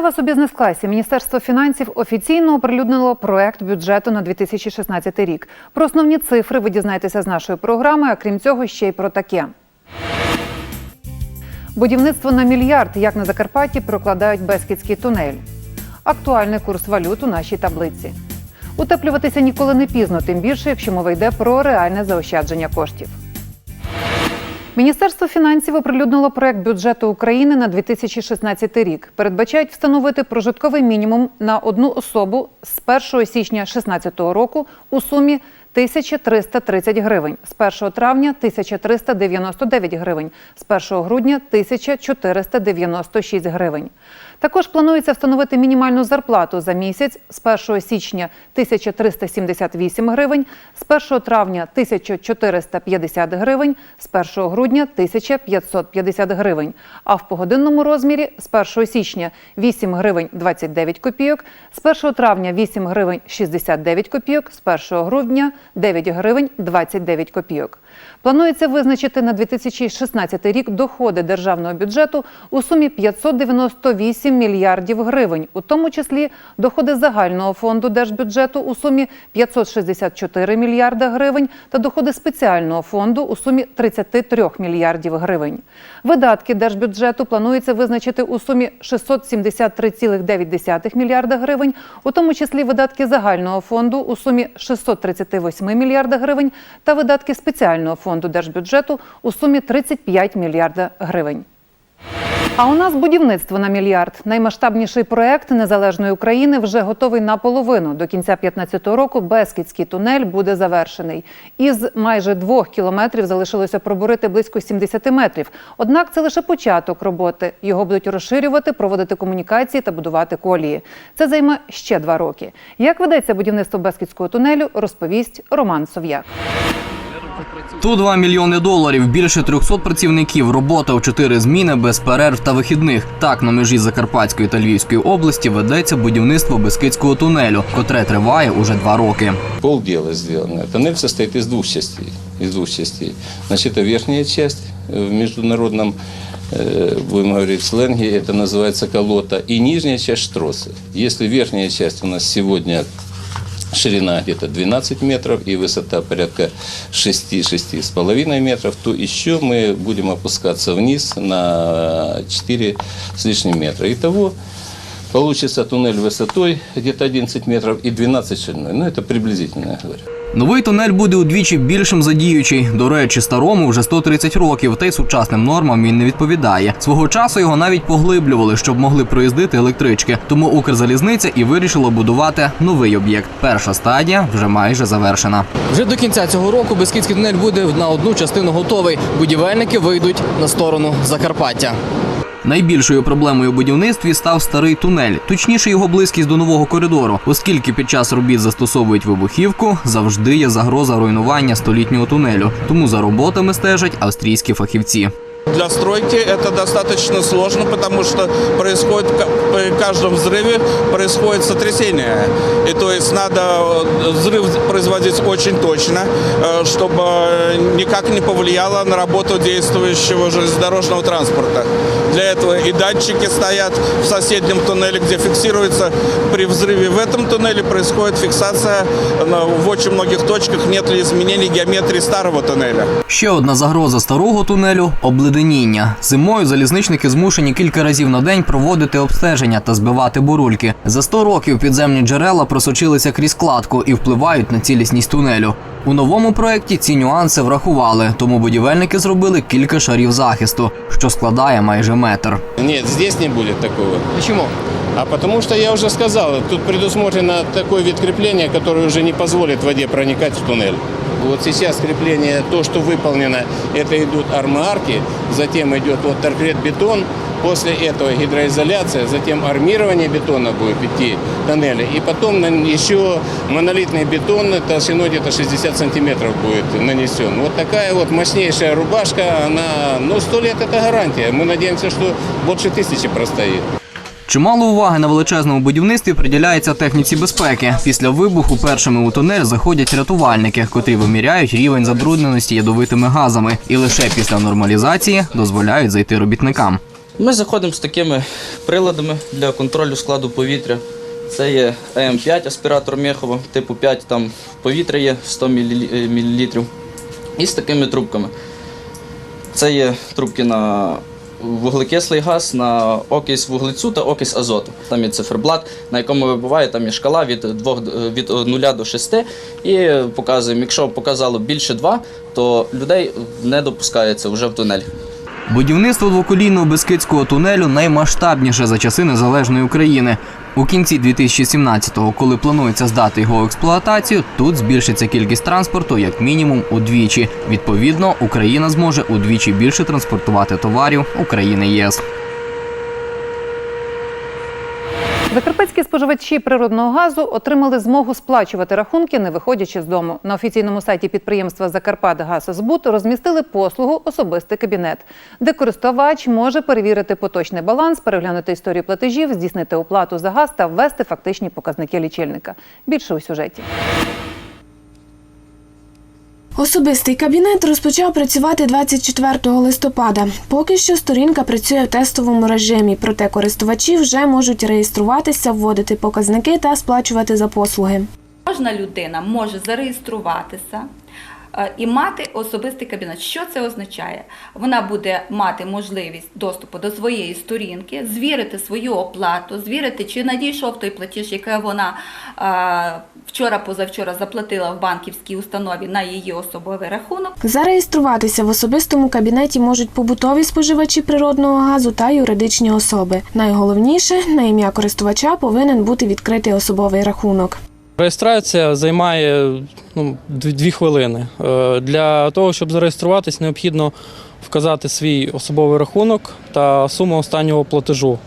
Вас у бізнес-класі. Міністерство фінансів офіційно оприлюднило проект бюджету на 2016 рік. Про основні цифри ви дізнаєтеся з нашої програми. А крім цього, ще й про таке. Будівництво на мільярд, як на Закарпатті, прокладають Бескідський тунель. Актуальний курс валют у нашій таблиці. Утеплюватися ніколи не пізно, тим більше, якщо мова йде про реальне заощадження коштів. Міністерство фінансів оприлюднило проект бюджету України на 2016 рік. Передбачають встановити прожитковий мінімум на одну особу з 1 січня 2016 року у сумі 1330 гривень, з 1 травня 1399 гривень, з 1 грудня 1496 гривень. Також планується встановити мінімальну зарплату за місяць з 1 січня 1378 гривень, з 1 травня 1450 гривень, з 1 грудня 1550 гривень, а в погодинному розмірі з 1 січня 8 гривень 29 копійок, з 1 травня 8 гривень 69 копійок, з 1 грудня 9 гривень 29 копійок. Планується визначити на 2016 рік доходи державного бюджету у сумі 598 мільярдів гривень, у тому числі доходи загального фонду держбюджету у сумі 564 мільярда гривень та доходи спеціального фонду у сумі 33 мільярдів гривень. Видатки держбюджету планується визначити у сумі 673,9 мільярда гривень, у тому числі видатки загального фонду у сумі 638 мільярда гривень та видатки спеціального фонду держбюджету у сумі 35 мільярда гривень. А у нас будівництво на мільярд. Наймасштабніший проект незалежної України вже готовий наполовину. До кінця 2015 року Бескідський тунель буде завершений. Із майже двох кілометрів залишилося пробурити близько 70 метрів. Однак це лише початок роботи. Його будуть розширювати, проводити комунікації та будувати колії. Це займе ще два роки. Як ведеться будівництво Бескідського тунелю, розповість Роман Сов'як. Тут 2 мільйони доларів, більше 300 працівників, робота у чотири зміни без перерв та вихідних. Так на межі Закарпатської та Львівської області ведеться будівництво Бескидського тунелю, котре триває уже два роки. Полдела сделано. Тоннель состоит из двух частей. Из двух частей. Значит, это верхняя часть э, в международном, э, будем говорить в сленге, это называется колота, и нижняя часть штросы. Если верхняя часть у нас сегодня ширина где-то 12 метров и высота порядка 6-6,5 метров, то еще мы будем опускаться вниз на 4 с лишним метра. Итого получится туннель высотой где-то 11 метров и 12 шириной. Ну, это приблизительно, я говорю. Новий тунель буде удвічі більшим за діючий. До речі, старому вже 130 років, та й сучасним нормам він не відповідає. Свого часу його навіть поглиблювали, щоб могли проїздити електрички. Тому Укрзалізниця і вирішила будувати новий об'єкт. Перша стадія вже майже завершена. Вже до кінця цього року Бескідський тунель буде на одну частину готовий. Будівельники вийдуть на сторону Закарпаття. Найбільшою проблемою у будівництві став старий тунель, точніше його близькість до нового коридору, оскільки під час робіт застосовують вибухівку, завжди є загроза руйнування столітнього тунелю. Тому за роботами стежать австрійські фахівці Для стройки это достаточно сложно, потому что происходит ка- при каждом взрыве происходит сотрясение. И то есть надо э, взрыв производить очень точно, э, чтобы никак не повлияло на работу действующего железнодорожного транспорта. Для этого и датчики стоят в соседнем туннеле, где фиксируется при взрыве в этом туннеле происходит фиксация на- в очень многих точках, нет ли изменений геометрии старого туннеля. Ще одна загроза старого тунелю обледеніння. Зимою залізничники змушені кілька разів на день проводити обстеження та збивати бурульки. За 100 років підземні джерела просочилися крізь кладку і впливають на цілісність тунелю. У новому проєкті ці нюанси врахували, тому будівельники зробили кілька шарів захисту, що складає майже метр. Нет, здесь не будет такого. Чому? А потому что я уже сказал, тут предусмотрено такой вид крепления, который уже не позволит воде проникать в туннель. Вот сейчас крепление, то, что выполнено, это идут армарки, затем идет вот торпед-бетон, после этого гидроизоляция, затем армирование бетона будет идти тоннеля, и потом на- еще монолитный бетон толщиной где-то 60 сантиметров будет нанесен. Вот такая вот мощнейшая рубашка, она, ну, 100 лет это гарантия. Мы надеемся, что больше тысячи простоит. Чимало уваги на величезному будівництві приділяється техніці безпеки. Після вибуху першими у тунель заходять рятувальники, котрі виміряють рівень забрудненості ядовитими газами, і лише після нормалізації дозволяють зайти робітникам. Ми заходимо з такими приладами для контролю складу повітря. Це є ЕМ5 аспіратор Мєхова, типу 5, там повітря є 100 мл. І з такими трубками. Це є трубки на вуглекислий газ, на окись вуглецю та окись азоту. Там є циферблат, на якому вибуває, там є шкала від, 2, від 0 до 6. І показуємо, якщо показало більше 2, то людей не допускається вже в тунель. Будівництво двоколійного Бескидського тунелю наймасштабніше за часи незалежної України. У кінці 2017-го, коли планується здати його в експлуатацію, тут збільшиться кількість транспорту як мінімум удвічі. Відповідно, Україна зможе удвічі більше транспортувати товарів України ЄС. Закарпатські споживачі природного газу отримали змогу сплачувати рахунки, не виходячи з дому. На офіційному сайті підприємства Закарпатгаззбут розмістили послугу Особистий кабінет, де користувач може перевірити поточний баланс, переглянути історію платежів, здійснити оплату за газ та ввести фактичні показники лічильника. Більше у сюжеті. Особистий кабінет розпочав працювати 24 листопада. Поки що сторінка працює в тестовому режимі, проте користувачі вже можуть реєструватися, вводити показники та сплачувати за послуги. Кожна людина може зареєструватися і мати особистий кабінет. Що це означає? Вона буде мати можливість доступу до своєї сторінки, звірити свою оплату, звірити, чи надійшов той платіж, який вона е, вчора-позавчора заплатила в банківській установі на її особовий рахунок. Зареєструватися в особистому кабінеті можуть побутові споживачі природного газу та юридичні особи. Найголовніше на ім'я користувача повинен бути відкритий особовий рахунок. Реєстрація займає ну, дві хвилини. Е, Для того, щоб зареєструватись, необхідно вказати свій особовий рахунок та суму останнього платежу.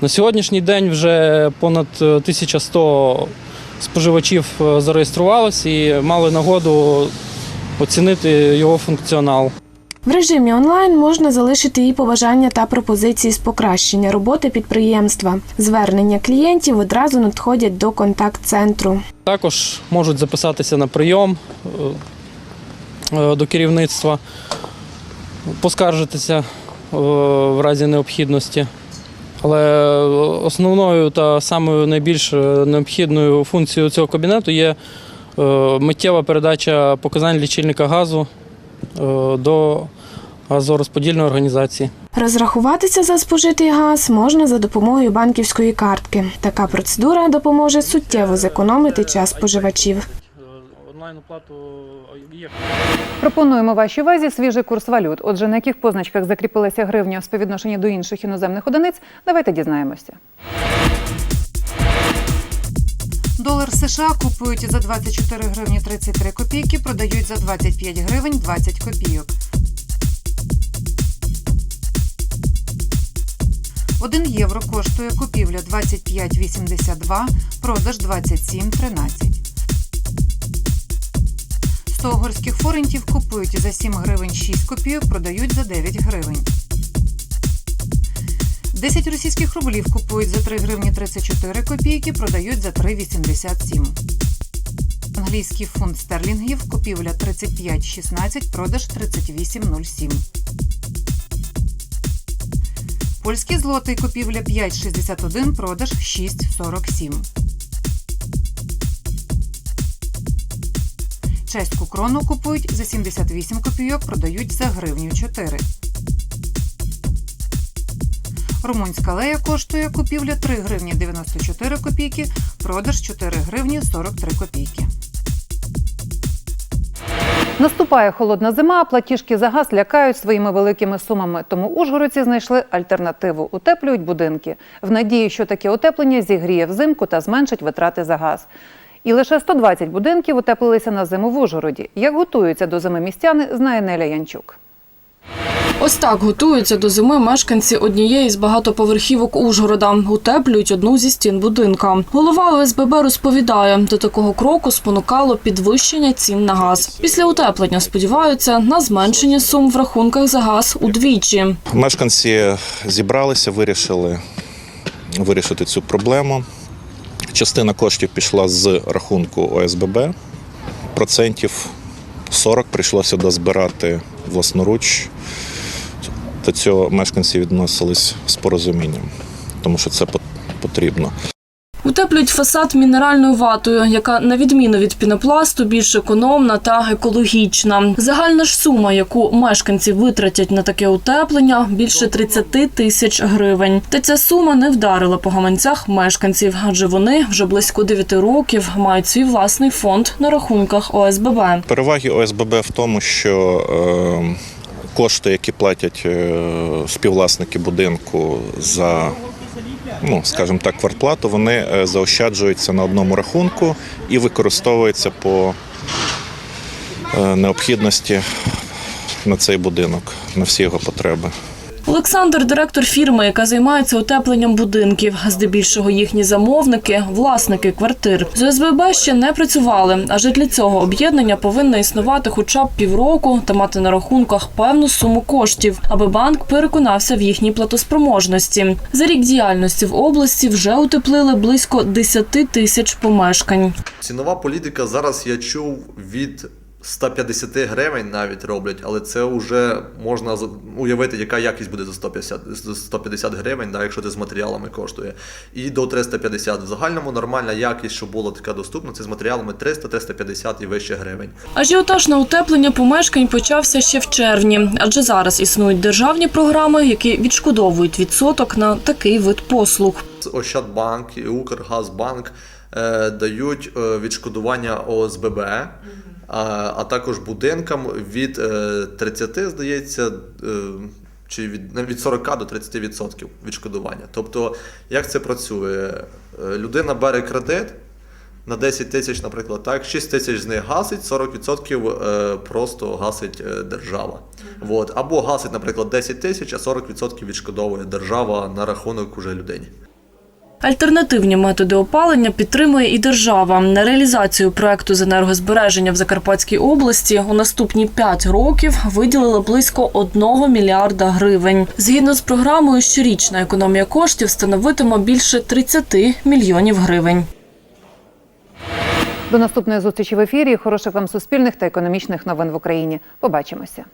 На сьогоднішній день вже понад е, 1100 споживачів е, зареєструвалось і мали нагоду оцінити його функціонал. В режимі онлайн можна залишити і побажання та пропозиції з покращення роботи підприємства. Звернення клієнтів одразу надходять до контакт-центру. Також можуть записатися на прийом е, е, до керівництва, поскаржитися е, в разі необхідності. Але основною та самою найбільш необхідною функцією цього кабінету є миттєва передача показань лічильника газу до газорозподільної організації. Розрахуватися за спожитий газ можна за допомогою банківської картки. Така процедура допоможе суттєво зекономити час споживачів. Пропонуємо вашій увазі свіжий курс валют. Отже, на яких позначках закріпилася гривня у співвідношенні до інших іноземних одиниць, давайте дізнаємося. Долар США купують за 24 гривні 33 копійки, продають за 25 гривень 20 копійок. 1 євро коштує купівля 25,82, продаж 27,13. 100 угорських форентів купують за 7 гривень 6 копійок, продають за 9 гривень. 10 російських рублів купують за 3 гривні 34 копійки, продають за 3,87. Англійський фунт стерлінгів купівля 35,16, продаж 38,07. Польський злотий купівля 5,61, продаж 6,47. Чеську крону купують за 78 копійок, продають за гривню 4. Румунська лея коштує купівля 3 гривні 94 копійки, продаж 4 гривні 43 копійки. Наступає холодна зима, платіжки за газ лякають своїми великими сумами. Тому ужгородці знайшли альтернативу. Утеплюють будинки в надії, що таке утеплення зігріє взимку та зменшить витрати за газ. І лише 120 будинків утеплилися на зиму в Ужгороді. Як готуються до зими містяни, знає Неля Янчук. Ось так готуються до зими мешканці однієї з багатоповерхівок Ужгорода. Утеплюють одну зі стін будинка. Голова ОСББ розповідає, до такого кроку спонукало підвищення цін на газ. Після утеплення сподіваються на зменшення сум в рахунках за газ удвічі. Мешканці зібралися, вирішили вирішити цю проблему. Частина коштів пішла з рахунку ОСББ. Процентів 40 прийшлося дозбирати власноруч. До цього мешканці відносились з порозумінням, тому що це пот- потрібно. Утеплюють фасад мінеральною ватою, яка на відміну від пінопласту більш економна та екологічна. Загальна ж сума, яку мешканці витратять на таке утеплення, більше 30 тисяч гривень. Та ця сума не вдарила по гаманцях мешканців, адже вони вже близько 9 років мають свій власний фонд на рахунках ОСББ. Переваги ОСББ в тому, що е, кошти, які платять е, співвласники будинку за, ну, скажімо так, квартплату, вони е, заощаджуються на одному рахунку і використовуються по е, необхідності на цей будинок, на всі його потреби. Олександр, директор фірми, яка займається утепленням будинків. Здебільшого їхні замовники власники квартир. З ОСББ ще не працювали, адже для цього об'єднання повинно існувати хоча б півроку та мати на рахунках певну суму коштів, аби банк переконався в їхній платоспроможності. За рік діяльності в області вже утеплили близько 10 тисяч помешкань. Цінова політика зараз я чув від 150 гривень навіть роблять, але це вже можна з- уявити, яка якість буде за 150, за 150 гривень, да, якщо це з матеріалами коштує. І до 350. В загальному нормальна якість, щоб була така доступна, це з матеріалами 300-350 і вище гривень. Ажіотаж на утеплення помешкань почався ще в червні, адже зараз існують державні програми, які відшкодовують відсоток на такий вид послуг. Ощадбанк і Укргазбанк е, дають е, відшкодування ОСББ, а, а також будинкам від е, 30, здається, е, чи від, від 40 до 30% відшкодування. Тобто, як це працює? Е, Людина бере кредит. На 10 тисяч, наприклад, так, 6 тисяч з них гасить, 40% е, просто гасить е, держава. Вот. Або гасить, наприклад, 10 тисяч, а 40% відшкодовує держава на рахунок уже людині. Альтернативні методи опалення підтримує і держава. На реалізацію проекту з енергозбереження в Закарпатській області у наступні 5 років виділили близько 1 мільярда гривень. Згідно з програмою, щорічна економія коштів становитиме більше 30 мільйонів гривень. До наступної зустрічі в ефірі. Хороших вам суспільних та економічних новин в Україні. Побачимося.